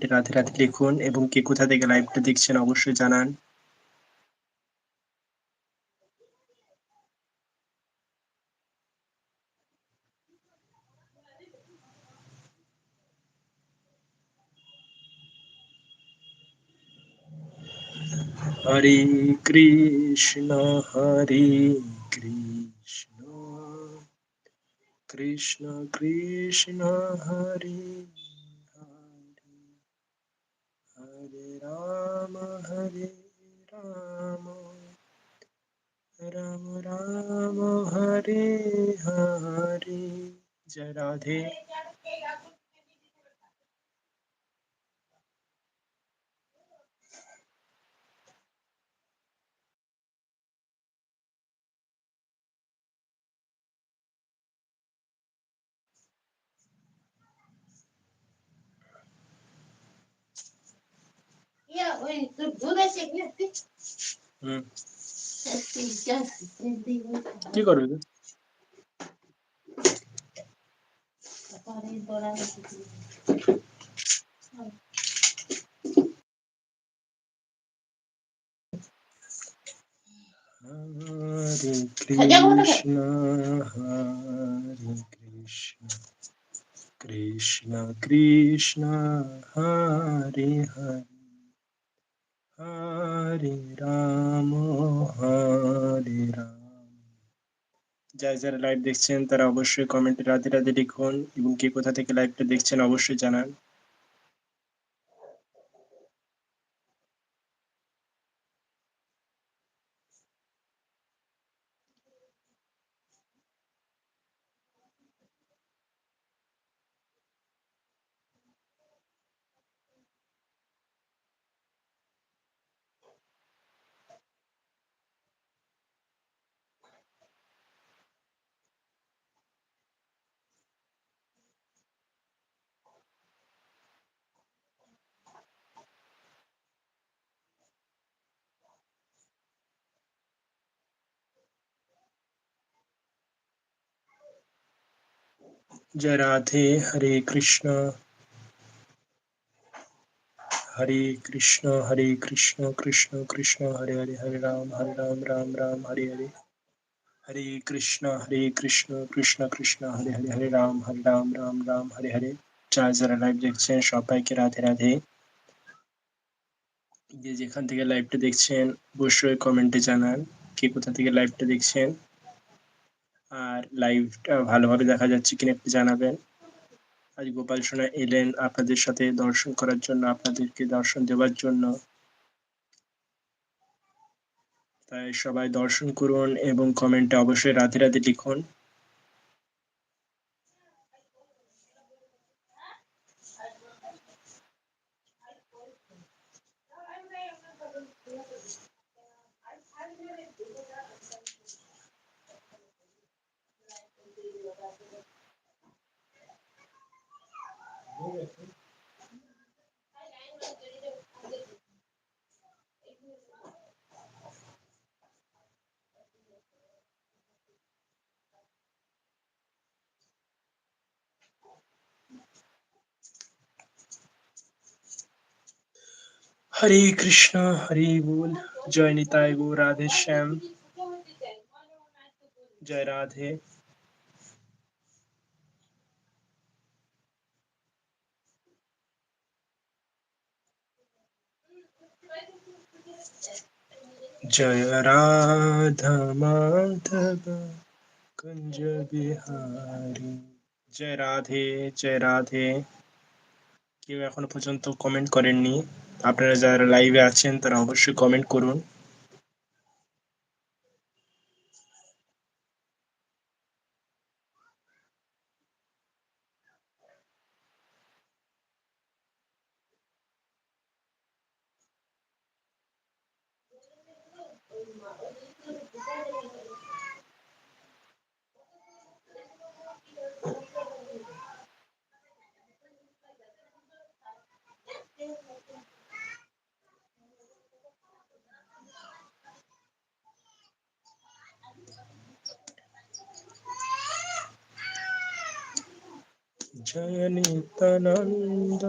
কমেন্টে রাধে রাধে লিখুন এবং কে কোথা থেকে লাইভটা দেখছেন অবশ্যই জানান। হরে কৃষ্ণ হরে কৃষ্ণ। কৃষ্ণ কৃষ্ণ, হরে হরে রাম হরে রাম রাম রাম হরে হরে জয় রাধে ওই তোর দুধ আছে কি হুম করবে তুই? আছে হরে কৃষ্ণ হরে কৃষ্ণ কৃষ্ণ কৃষ্ণ হরে রাম হরে রাম। যারা যারা লাইভ দেখছেন, তারা অবশ্যই কমেন্টে রাধে রাধে লিখুন এবং কে কোথা থেকে লাইভটা দেখছেন অবশ্যই জানান। জয় রাধে হরে কৃষ্ণ হরে কৃষ্ণ হরে কৃষ্ণ কৃষ্ণ কৃষ্ণ হরে হরে হরে রাম হরে রাম রাম রাম হরে হরে হরে কৃষ্ণ হরে কৃষ্ণ কৃষ্ণ কৃষ্ণ হরে হরে হরে রাম হরে রাম রাম রাম হরে হরে যারা যারা লাইভ দেখছেন সবাইকে রাধে রাধে। যে যেখান থেকে লাইভটা দেখছেন, অবশ্যই কমেন্টে জানান, কে কোথা থেকে লাইভটা দেখছেন। আর লাইভটা ভালোভাবে দেখা যাচ্ছে কিনা একটু জানাবেন। আজ গোপাল সোনা এলেন আপনাদের সাথে দর্শন করার জন্য, আপনাদেরকে দর্শন দেওয়ার জন্য। তাই সবাই দর্শন করুন এবং কমেন্টে অবশ্যই রাধে রাধে লিখুন। হরে কৃষ্ণ হরে বল জয় নিতাই গো রাধে শ্যাম জয় রাধে জয় রাধা মাধব কুঞ্জ বিহারী জয় রাধে জয় রাধে কেউ এখনও পর্যন্ত কমেন্ট করেননি। আপনারা যারা লাইভে আছেন, তারা অবশ্যই কমেন্ট করুন। জয় নিত্যানন্দ